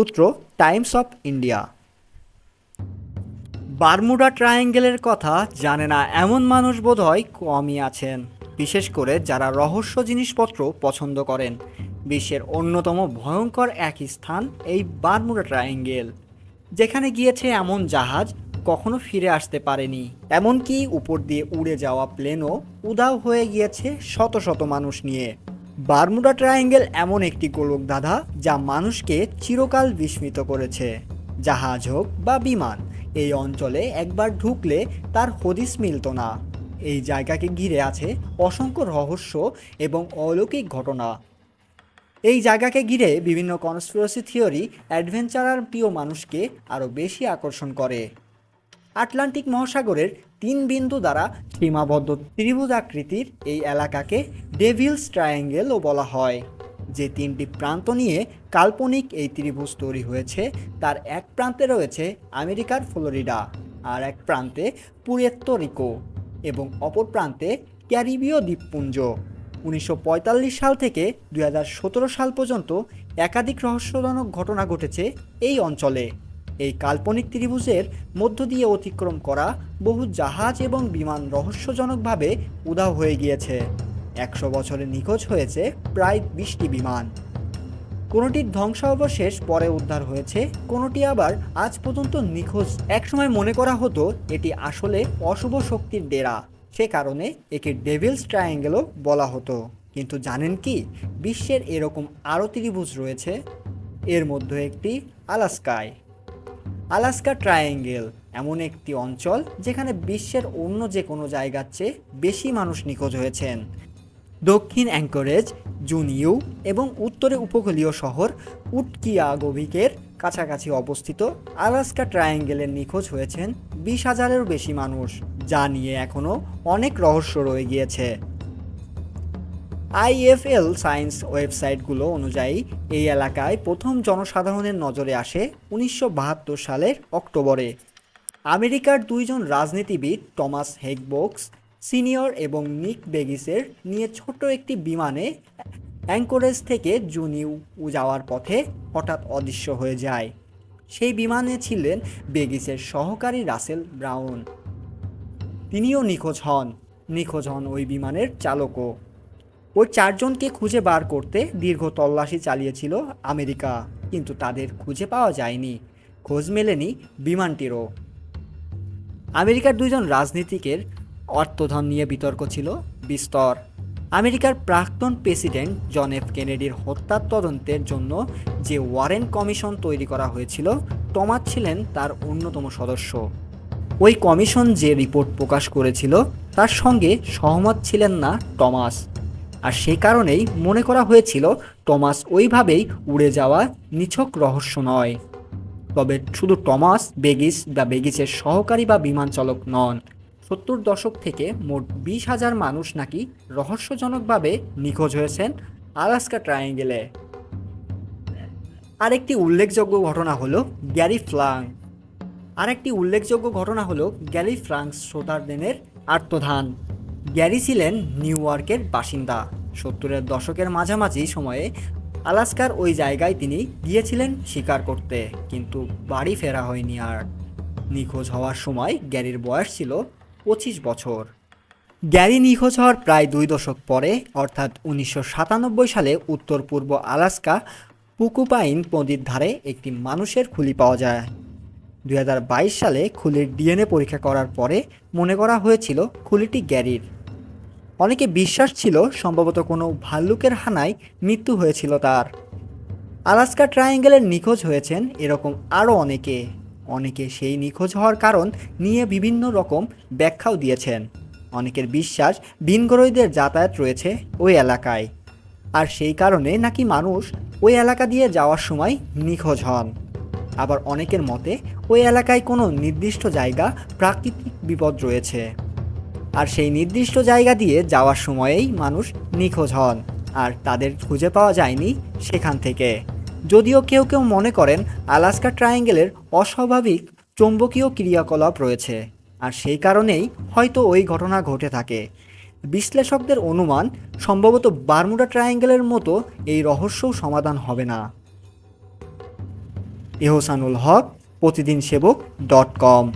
সূত্র Times of India. Bermuda ট্রায়াঙ্গেলের কথা জানে না এমন মানুষ বোধহয় কমই আছেন, বিশেষ করে যারা রহস্য জিনিসপত্র পছন্দ করেন। বিশ্বের অন্যতম ভয়ঙ্কর এক স্থান এই বারমুডা ট্রায়াঙ্গেল, যেখানে গিয়েছে এমন জাহাজ কখনো ফিরে আসতে পারেনি। এমনকি উপর দিয়ে উড়ে যাওয়া প্লেনও উদাও হয়ে গিয়েছে শত শত মানুষ নিয়ে। বারমুডা ট্রায়াঙ্গেল এমন একটি গোলক দাদা যা মানুষকে চিরকাল বিস্মিত করেছে। জাহাজ হোক বা বিমান, এই অঞ্চলে একবার ঢুকলে তার হদিস মিলত না। এই জায়গাকে ঘিরে আছে অসংখ্য রহস্য এবং অলৌকিক ঘটনা। এই জায়গাকে ঘিরে বিভিন্ন কনস্পিরেসি থিওরি অ্যাডভেঞ্চারার প্রিয় মানুষকে আরও বেশি আকর্ষণ করে। আটলান্টিক মহাসাগরের তিন বিন্দু দ্বারা সীমাবদ্ধ। ত্রিভুজ আকৃতির এই এলাকাকে ডেভিলস ট্রায়াঙ্গেলও বলা হয়। যে তিনটি প্রান্ত নিয়ে কাল্পনিক এই ত্রিভুজ তৈরি হয়েছে, তার এক প্রান্তে রয়েছে আমেরিকার ফ্লোরিডা আর এক প্রান্তে পুয়ের্তো রিকো এবং অপর প্রান্তে ক্যারিবীয় দ্বীপপুঞ্জ। উনিশশো পঁয়তাল্লিশ সাল থেকে দু হাজার সতেরো সাল পর্যন্ত একাধিক রহস্যজনক ঘটনা ঘটেছে এই অঞ্চলে। এই কাল্পনিক ত্রিভুজের মধ্য দিয়ে অতিক্রম করা বহু জাহাজ এবং বিমান রহস্যজনকভাবে উধাও হয়ে গিয়েছে। একশো বছরে নিখোঁজ হয়েছে প্রায় বিশটি বিমান। কোনোটির ধ্বংসাবশেষ পরে উদ্ধার হয়েছে, কোনোটি আবার আজ পর্যন্ত নিখোঁজ। একসময় মনে করা হতো এটি আসলে অশুভ শক্তির ডেরা। সে কারণে একে ডেভিলস ট্রায়াঙ্গেলও বলা হতো। কিন্তু জানেন কি? বিশ্বের এরকম আরও ত্রিভুজ রয়েছে। এর মধ্যে একটি আলাস্কায়। আলাস্কা ট্রায়াঙ্গেল এমন একটি অঞ্চল যেখানে বিশ্বের অন্য যে কোনো জায়গার চেয়ে বেশি মানুষ নিখোঁজ হয়েছেন। দক্ষিণ অ্যাঙ্করেজ, জুনিউ এবং উত্তরে উপকূলীয় শহর উটকিয়াগোভিকের কাছাকাছি অবস্থিত আলাস্কা ট্রায়াঙ্গেলের নিখোঁজ হয়েছেন বিশ হাজারেরও বেশি মানুষ, যা নিয়ে এখনও অনেক রহস্য রয়ে গিয়েছে। আইএফএল সায়েন্স ওয়েবসাইটগুলো অনুযায়ী এই এলাকায় প্রথম জনসাধারণের নজরে আসে উনিশশো বাহাত্তর সালের অক্টোবরে। আমেরিকার দুইজন রাজনীতিবিদ টমাস হেগবোক্স, সিনিয়র এবং নিক বেগিসের নিয়ে ছোট একটি বিমানে অ্যাঙ্করেজ থেকে জুনিউ যাওয়ার পথে হঠাৎ অদৃশ্য হয়ে যায়। সেই বিমানে ছিলেন বেগিসের সহকারী রাসেল ব্রাউন। তিনিও নিখোঁজ হন। নিখোঁজ হন ওই বিমানের চালকও। ওই চারজনকে খুঁজে বার করতে দীর্ঘ তল্লাশি চালিয়েছিল আমেরিকা, কিন্তু তাদের খুঁজে পাওয়া যায়নি। খোঁজ মেলেনি বিমানটিরও। আমেরিকার দুইজন রাজনীতিকের অর্থধন নিয়ে বিতর্ক ছিল বিস্তর। আমেরিকার প্রাক্তন প্রেসিডেন্ট জন এফ কেনেডির হত্যার তদন্তের জন্য যে ওয়ারেন কমিশন তৈরি করা হয়েছিল, টমাস ছিলেন তার অন্যতম সদস্য। ওই কমিশন যে রিপোর্ট প্রকাশ করেছিল, তার সঙ্গে সহমত ছিলেন না টমাস। আর সেই কারণেই মনে করা হয়েছিল টমাস ওইভাবেই উড়ে যাওয়া নিছক রহস্য নয়। তবে শুধু টমাস, বেগিস বা বেগিসের সহকারী বা বিমান চালক নন, সত্তর দশক থেকে মোট বিশ হাজার মানুষ নাকি রহস্যজনকভাবে নিখোঁজ হয়েছেন আলাস্কা ট্রায়াঙ্গেলে। আরেকটি উল্লেখযোগ্য ঘটনা হলো গ্যারি ফ্লাং। আরেকটি উল্লেখযোগ্য ঘটনা হলো গ্যারি ফ্রাঙ্কস সোদারদেনের আত্মধান। গ্যারি ছিলেন নিউ ইয়র্কের বাসিন্দা। সত্তরের দশকের মাঝামাঝি সময়ে আলাস্কার ওই জায়গায় তিনি গিয়েছিলেন শিকার করতে, কিন্তু বাড়ি ফেরা হয়নি আর। নিখোঁজ হওয়ার সময় গ্যারির বয়স ছিল পঁচিশ বছর। গ্যারি নিখোঁজ হওয়ার প্রায় দুই দশক পরে, অর্থাৎ উনিশশো সাতানব্বই সালে উত্তর পূর্ব আলাস্কা পুকুপাইন নদীর ধারে একটি মানুষের খুলি পাওয়া যায়। দুই হাজার বাইশ সালে খুলির ডিএনএ পরীক্ষা করার পরে মনে করা হয়েছিল খুলিটি গ্যারির। অনেকে বিশ্বাস ছিল সম্ভবত কোনো ভাল্লুকের হানায় মৃত্যু হয়েছিল তার। আলাস্কা ট্রায়াঙ্গেলের নিখোঁজ হয়েছেন এরকম আরও অনেকে। অনেকে সেই নিখোঁজ হওয়ার কারণ নিয়ে বিভিন্ন রকম ব্যাখ্যাও দিয়েছেন। অনেকের বিশ্বাস ভিনগ্রহীদের যাতায়াত রয়েছে ওই এলাকায়। আর সেই কারণে নাকি মানুষ ওই এলাকা দিয়ে যাওয়ার সময় নিখোঁজ হন। আবার অনেকের মতে, ওই এলাকায় কোনো নির্দিষ্ট জায়গা প্রাকৃতিক বিপদ রয়েছে। আর সেই নির্দিষ্ট জায়গা দিয়ে যাওয়ার সময়েই মানুষ নিখোঁজ হন, আর তাদের খুঁজে পাওয়া যায়নি সেখান থেকে। যদিও কেউ কেউ মনে করেন, আলাস্কা ট্রায়াঙ্গেলের অস্বাভাবিক চৌম্বকীয় ক্রিয়াকলাপ রয়েছে, আর সেই কারণেই হয়তো ওই ঘটনা ঘটে থাকে। বিশ্লেষকদের অনুমান, সম্ভবত বারমুডা ট্রায়াঙ্গেলের মতো এই রহস্যও সমাধান হবে না। এহসানুল হক প্রতিদিন সেবক ডট কম।